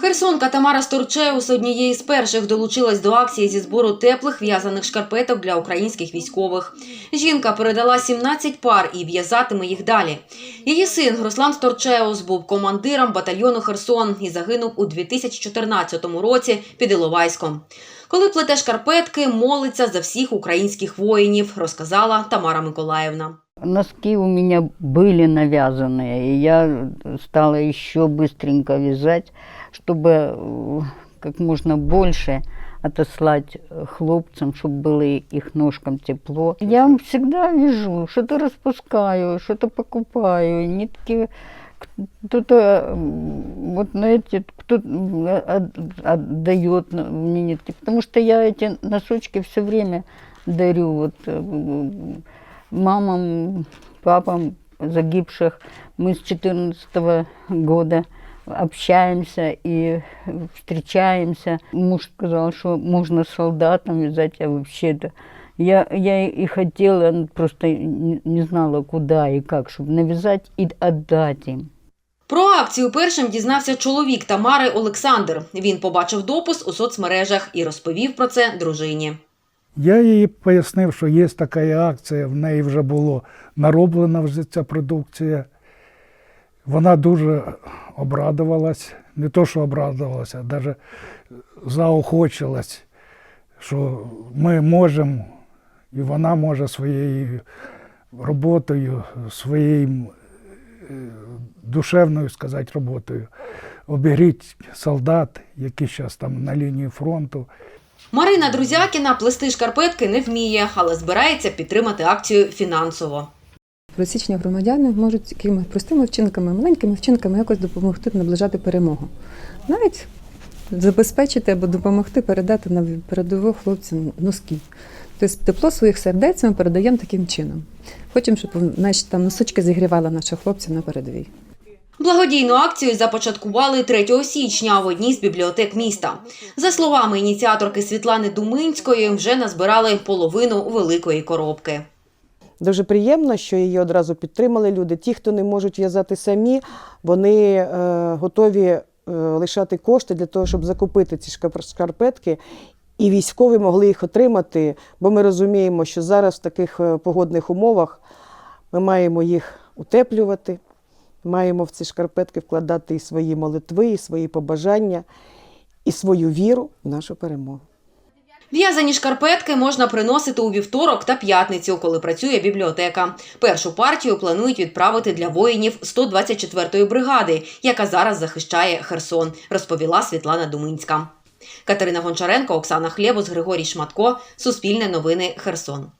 Херсонка Тамара Сторчеус однією з перших долучилась до акції зі збору теплих в'язаних шкарпеток для українських військових. Жінка передала 17 пар і в'язатиме їх далі. Її син Руслан Сторчеус був командиром батальйону Херсон і загинув у 2014 році під Іловайськом. Коли плете шкарпетки, молиться за всіх українських воїнів, розказала Тамара Миколаївна. Носки у меня были навязанные, и я стала еще быстренько вязать, чтобы э, как можно больше отослать э, хлопцам, чтобы было и их ножкам тепло. Я всегда вяжу, что-то распускаю, что-то покупаю, нитки кто-то м, вот на эти кто отдает мне нитки, потому что я эти носочки все время дарю вот э, м, мамам, папам загибших. Мы с 14 года общаемся и встречаемся. Муж сказал, что можно солдатам вязать, а вообще-то я, я и хотела, просто не, знала, куда и как, чтобы навязать и отдать им. Про акцію першим дізнався чоловік Тамари Олександр. Він побачив допис у соцмережах і розповів про це дружині. Я їй пояснив, що є така акція, в неї вже було нароблена вже ця продукція. Вона дуже обрадувалась, не то, що обрадувалася, а навіть заохочилась, що ми можемо, і вона може своєю роботою, своєю е, душевною сказати, роботою обігріти солдат, які зараз там на лінії фронту. Марина Друзякіна плести шкарпетки не вміє, але збирається підтримати акцію фінансово. Пересічні громадяни можуть якимись простими вчинками, маленькими вчинками якось допомогти наближати перемогу. Навіть забезпечити або допомогти передати на передову хлопцям носки. Тобто тепло своїх сердець ми передаємо таким чином. Хочемо, щоб наші там носочки зігрівали наших хлопців на передовій. Благодійну акцію започаткували 3 січня в одній з бібліотек міста. За словами ініціаторки Світлани Думинської, вже назбирали половину великої коробки. Дуже приємно, що її одразу підтримали люди. Ті, хто не можуть в'язати самі, вони е, готові е, лишати кошти для того, щоб закупити ці шкар- шкарпетки. І військові могли їх отримати, бо ми розуміємо, що зараз в таких е, погодних умовах ми маємо їх утеплювати, маємо в ці шкарпетки вкладати і свої молитви, і свої побажання, і свою віру в нашу перемогу. В'язані шкарпетки можна приносити у вівторок та п'ятницю, коли працює бібліотека. Першу партію планують відправити для воїнів 124-ї бригади, яка зараз захищає Херсон, розповіла Світлана Думинська. Катерина Гончаренко, Оксана Хлєбус, Григорій Шматко. Суспільне новини Херсон.